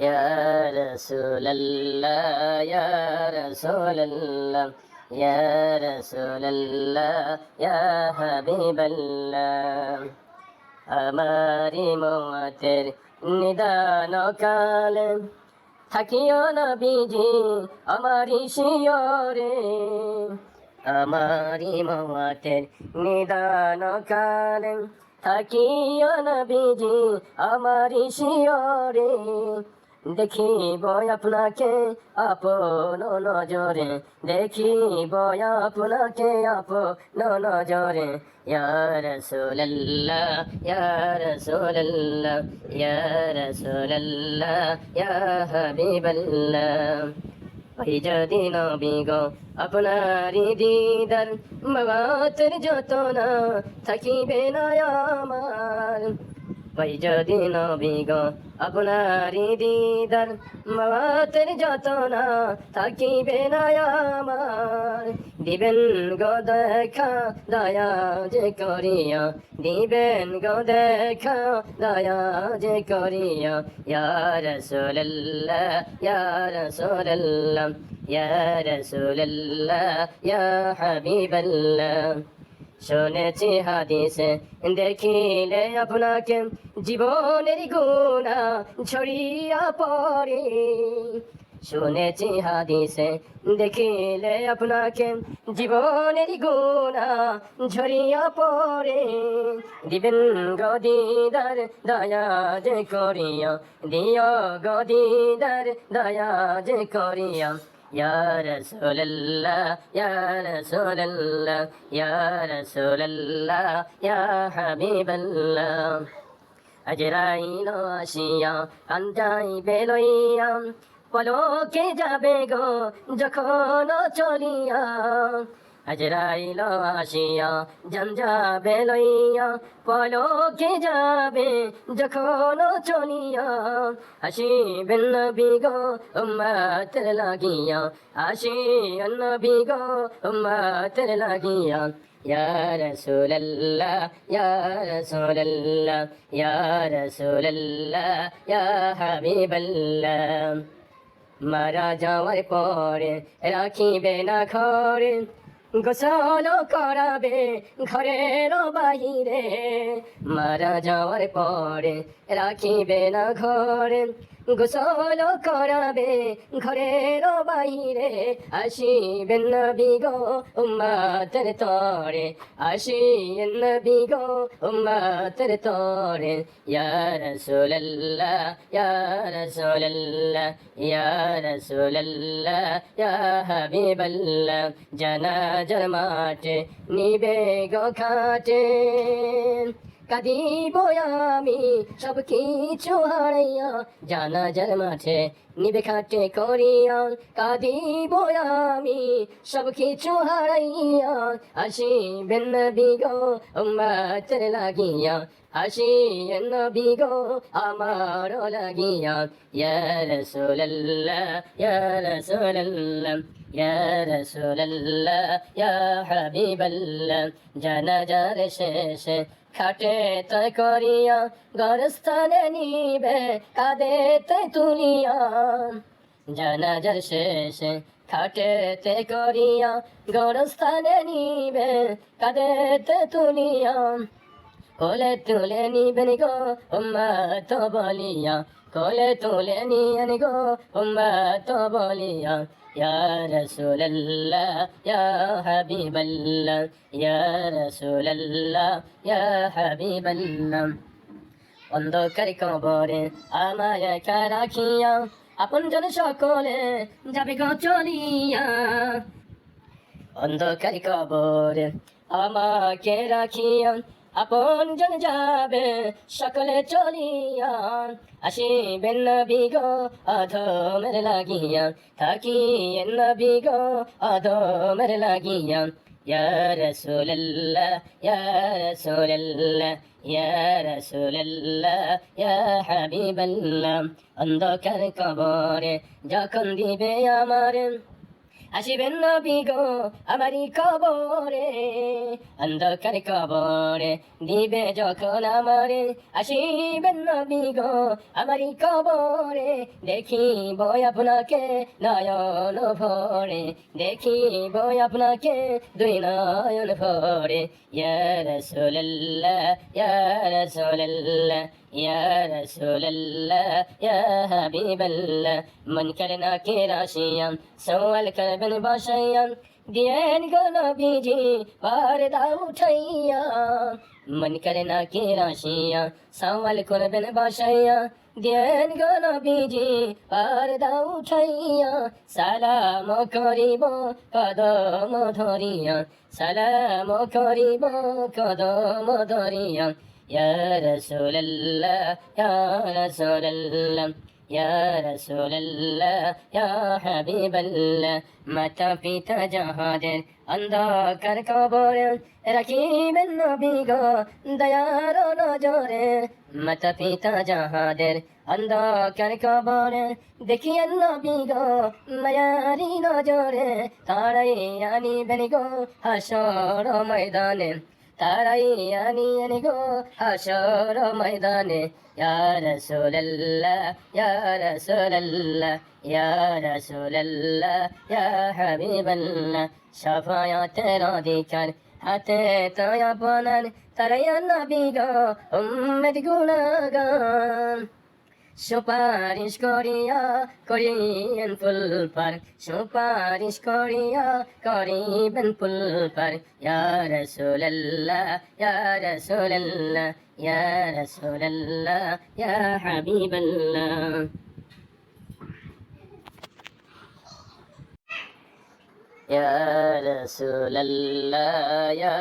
يا رسول الله يا رسول الله يا رسول الله يا حبيب الله আমারি মতের নিদান কালে থাকিও না বিজি আমারি শিয়রে আমারি মতের নিদান কালে থাকিও না বিজি আমারি শিয়রে দেখিব আপনাকে আপন নজরে, দেখিব আপনাকে আপন নজরে। ইয়া রাসূলুল্লাহ ইয়া রাসূলুল্লাহ ইয়া রাসূলুল্লাহ, ইয়া হাবিবাল্লাহ। ওই যদি নবী গো আপনারি দিদার মাতের যত না থাকিবে না আমার। ওই যদি নবী গো আপনারি দিদার মাতের যত না থাকিবে না আমার। দিবেন গো দেখা, দয়া যে করিয়া। দিবেন গো দেখা, দয়া যে করিয়া। ইয়া রাসূলুল্লাহ ইয়া রাসূলুল্লাহ ইয়া রাসূলুল্লাহ, ইয়া হাবিবাল্লাহ। শুনেছি হাদিসে, দেখিলে আপনাকে জীবনের গুণা ছড়িয়া পড়ে। শুনেছি হাদিসে, দেখিলে আপনাকে জীবনের গুণা ঝরিয়া পড়ে। দিবেন গদিদার দয়া যে করিয়া দিয় গদিদার দয়া যে করিয়া। يا رسول الله يا رسول الله يا رسول الله يا حبيب الله আজরাইল আসিয়া আন্দাই বেলইয়া পলকে যাবে গো যখন চলিয়া আজরাইল আসিয়া জঞ্জা বেলইয়া পলকে যাবে যখন চলিয়া আসিবেন নবী গো উম্মাতের লাগিয়া আসি নবী গো উম্মাতের লাগিয়া يا رسول الله يا رسول الله يا رسول الله يا حبيب الله মারা যাওয়ার পরে রাখিবে না ঘরে গোসল করাবে ঘরের বাহিরে মারা যাওয়ার পরে রাখিবে না ঘরে। গোসল করাবে ঘরের বাহিরে আসিবেন নবী গো উম্মাতের তরে, আসিবেন নবী গো উম্মাতের তরে। ইয়া রাসূলুল্লাহ ইয়া রাসূলুল্লাহ ইয়া রাসূলুল্লাহ, ইয়া হাবিবাল্লাহ। জানাজার মাঠে নিবে গো খাটে। কাঁদিব আমি সব কিছু হারাইয়া জানাজার মাঠে নিবে খাটে করিয়া কাঁদিব আমি সব কিছু হারাইয়া আসিবেন নবী গো উম্মাতের লাগিয়া। আসি নবী গো আমার লাগিয়া, ইয়া রাসূলুল্লাহ ইয়া রাসূলুল্লাহ ইয়া রাসূলুল্লাহ, ইয়া হাবিবাল্লাহ, জানাজার শেষে খাটে তয় করিয়া, গরস্থানে নিবে, কাঁদে তয় তুলিয়া। জানাজার শেষে খাটে তে করিয়া, গরস্থানে নিবে, কাঁদে তে তুলিয়া। কলে তুলে নি বেনি গো, উম্মা তো বলিয়া। কলে তুলে নি আনি গো, উম্মা তো বলিয়া। ইয়া রাসূলুল্লাহ, ইয়া হাবিবাল্লাহ, ইয়া রাসূলুল্লাহ, ইয়া হাবিবাল্লাহ। অন্ধকার কবরে আমায় কা রাখিয়া আপন জন সকলে যাবে গো চলিয়া। অন্ধকার কবরে আমাকে রাখিয়া আপন জন যাবে সকলে চলিয়া আসিবেন নবী গো অধমের লাগিয়া থাকি নবী গো অধমের লাগিয়া يا رسول الله يا رسول الله يا رسول الله يا حبيب الله অন্ধকার কবরে যখন দিবে আমার আসিবেন নবী গো আমারই কবরে অন্ধকার কবরে দিবে যখন আমারে আসিবেন নবী গো আমারই কবরে দেখিব আপনাকে নয়ন ভরে দেখিব আপনাকে দুই নয়ন ভরে ইয়া রাসূলুল্লাহ ইয়া রাসূলুল্লাহ ইয়া রাসূলুল্লাহ ইয়া হাবিবাল্লাহ মন করনা কে রাশিয়াম সওয়াল করবেন বাসায়াম দিয়েন গো নবীজি পর্দা উঠাইয়া মন করনা কে রাশিয়া সওয়াল করবেন বাসায়া দিয়েন গো নবীজি পর্দা উঠাইয়া সালাম করিব কদম ধরিয়া সালাম করিব কদম ধরিয়া يا رسول الله يا رسول الله يا رسول الله يا حبيب الله মাতা পিতা যাহাদের অন্ধকার কবরে রাখিবেন নবী গো দয়ার নজরে মাতা পিতা যাহাদের অন্ধকার কবরে দেখিয়েন নবী গো মায়ারি নজরে তারাই আনিবেন গো হাসর ময়দানে তারাই আনিয়েন গো হাসর ময়দানে ইয়ার রাসূলুল্লাহ ইয়ার রাসূলুল্লাহ ইয়ার রাসূলুল্লাহ ইয়া হাবিবাল্লাহ শাফায়াতের অধিকার হাতে তাই আপনার তারাই নবী গো উম্মেদ গুণাগান সুপারিশ করিয়া করিয়েন ফুল পার, সুপারিশ করিয়া করিবেন ফুল পার। ইয়া রাসূলুল্লাহ ইয়া রাসূলুল্লাহ ইয়া রাসূলুল্লাহ, ইয়া হাবিবাল্লাহ। ইয়া রাসূলুল্লাহ, ইয়া